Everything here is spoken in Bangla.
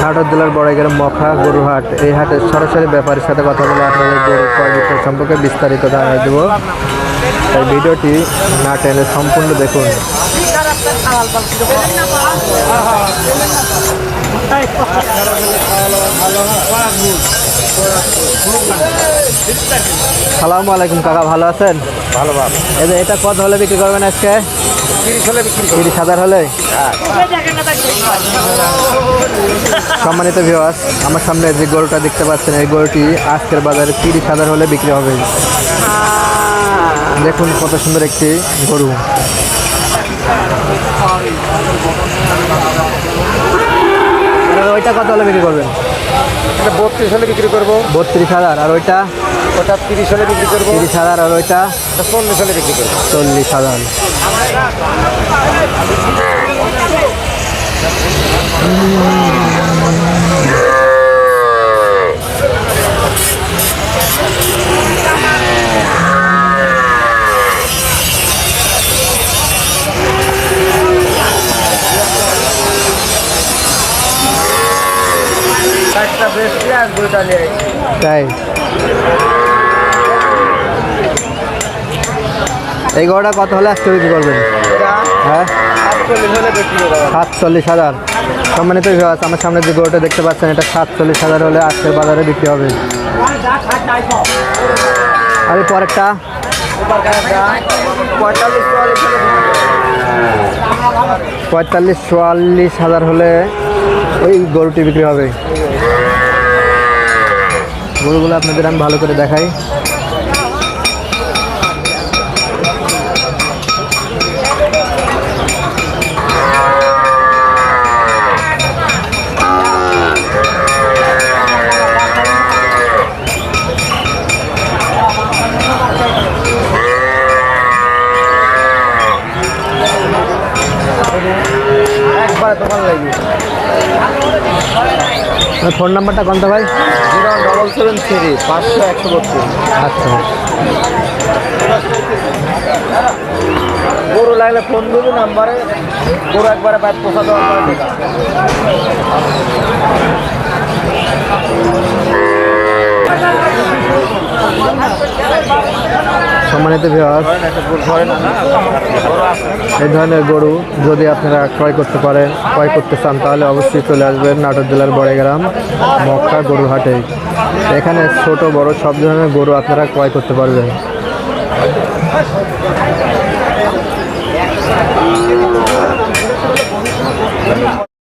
নাটোর জেলার বড়াইগ্রাম মখা গরুহাট। এই হাটে সরাসরি ব্যাপারীর সাথে কথা বলে আপনাদের গরু ক্রয় বিক্রয় সম্পর্কে বিস্তারিত ধারণা দেব। এই ভিডিওটি না টেনে সম্পূর্ণ দেখুন। সালামু আলাইকুম কাকা ভালো আছেন? ভালো ভালো। এটা কত হলে বিক্রি করবেন আজকে? তিরিশ হলে বিক্রি তিরিশ হাজার হলে? সম্মানিত ভিওয়াস আমার সামনে যে গরুটা দেখতে পাচ্ছেন এই গরুটি আজকের বাজারে তিরিশ হাজার হলে বিক্রি হবে। দেখুন কত সুন্দর একটি গরু। ওইটা কত হলে বিক্রি করবেন? এটা বত্রিশ হলে বিক্রি করব। বত্রিশ হাজার। আর ওইটা? ওটা তিরিশ হলে বিক্রি করব। তিরিশ হাজার আর ওইটা চল্লিশ হলে বিক্রি করব। চল্লিশ হাজার। তাই? এই গরুটা কত হলে আজকে বিক্রি করবেন? হ্যাঁ? সাতচল্লিশ হাজার। সম্মানিত আমার সামনে যে গরুটা দেখতে পাচ্ছেন এটা সাতচল্লিশ হাজার হলে আজকের বাজারে বিক্রি হবে। আর এই পরেরটা? পঁয়তাল্লিশ চুয়াল্লিশ হাজার হলে ওই গরুটি বিক্রি হবে। গরুগুলো আপনাদের আমি ভালো করে দেখাই। ফোন নাম্বারটা কোনটা ভাই? জিরো ডবল সেভেন থ্রি পাঁচশো একশো বত্রিশ। আচ্ছা। গরু লাগলে ফোন দিবি নাম্বারে গরু একবারে বাইর পোষা দেওয়া সম্মানিত ভিওয়ার্স এই ধরনের গরু যদি আপনারা ক্রয় করতে পারেন ক্রয় করতে চান তাহলে অবশ্যই চলে আসবেন নাটোর জেলার বড়েগ্রাম মক্কা গরু হাটে। এখানে ছোট বড় সব ধরনের গরু আপনারা ক্রয় করতে পারবেন।